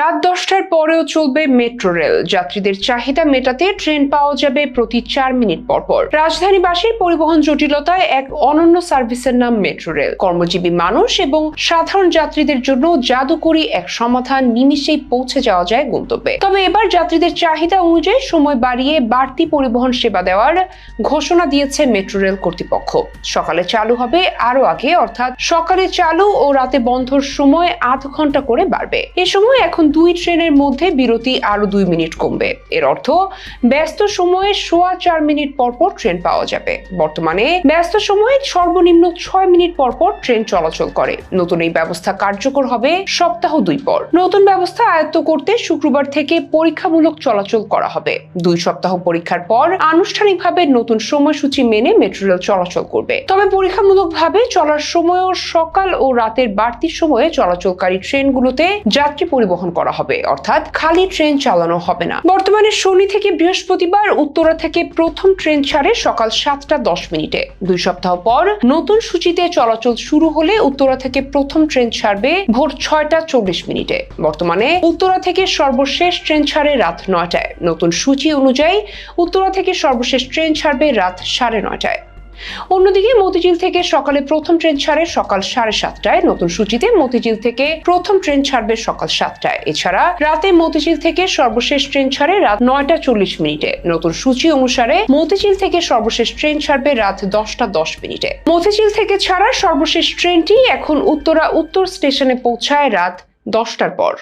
রাত দশটার পরেও চলবে মেট্রো রেল। যাত্রীদের চাহিদা মেটাতে ট্রেন পাওয়া যাবে প্রতি চার মিনিট পর পর। রাজধানীবাসীর পরিবহন জটিলতায় এক অনন্য সার্ভিসের নাম মেট্রো রেল। কর্মজীবী মানুষ এবং সাধারণ যাত্রীদের জন্য জাদুকরী এক সমাধান নিমিষেই পৌঁছে যাওয়া যায় গন্তব্যে। তবে এবার যাত্রীদের চাহিদা অনুযায়ী সময় বাড়িয়ে বাড়তি পরিবহন সেবা দেওয়ার ঘোষণা দিয়েছে মেট্রো রেল কর্তৃপক্ষ। সকালে চালু হবে আরও আগে, অর্থাৎ সকালে চালু ও রাতে বন্ধর সময় আধ ঘণ্টা করে বাড়বে। এ সময় এখন দুই ট্রেনের মধ্যে বিরতি আরও দুই মিনিট কমবে। এর অর্থ, ব্যস্ত সময়ে সোয়া চার মিনিট পর পর ট্রেন পাওয়া যাবে। বর্তমানে ব্যস্ত সময়ে সর্বনিম্ন ছয় মিনিট পর পর ট্রেন চলাচল করে। নতুন এই ব্যবস্থা কার্যকর হবে সপ্তাহ দুই পর। নতুন ব্যবস্থা আয়ত্ত করতে শুক্রবার থেকে পরীক্ষামূলক চলাচল করা হবে। দুই সপ্তাহ পরীক্ষার পর আনুষ্ঠানিকভাবে নতুন সময়সূচি মেনে মেট্রো রেল চলাচল করবে। তবে পরীক্ষামূলকভাবে চলার সময়ও সকাল ও রাতের বাড়তি সময়ে চলাচলকারী ট্রেনগুলোতে যাত্রী পরিবহন করা হবে। অর্থাৎ খালি ট্রেন চালানো হবে না। বর্তমানে শনি থেকে বৃহস্পতিবার উত্তরা থেকে প্রথম ট্রেন ছাড়ে সকাল সাতটা দশ মিনিটে। দুই সপ্তাহ পর নতুন সূচিতে চলাচল শুরু হলে উত্তরা থেকে প্রথম ট্রেন ছাড়বে ভোর ছয়টা চল্লিশ মিনিটে। বর্তমানে উত্তরা থেকে সর্বশেষ ট্রেন ছাড়ে রাত নয়টায়। নতুন সূচি অনুযায়ী উত্তরা থেকে সর্বশেষ ট্রেন ছাড়বে রাত সাড়ে নয়টায়। অন্যদিকে মতিঝিল থেকে সকালে প্রথম ট্রেন ছাড়ে সকাল সাড়ে সাতটায়। নতুন সূচিতে মতিঝিল থেকে প্রথম ট্রেন ছাড়বে সকাল সাতটায়। এছাড়া রাতে মতিঝিল থেকে সর্বশেষ ট্রেন ছাড়ে রাত নয়টা চল্লিশ মিনিটে। নতুন সূচি অনুসারে মতিঝিল থেকে সর্বশেষ ট্রেন ছাড়বে রাত দশটা দশ মিনিটে। মতিঝিল থেকে ছাড়া সর্বশেষ ট্রেনটি এখন উত্তরা উত্তর স্টেশনে পৌঁছায় রাত দশটার পর।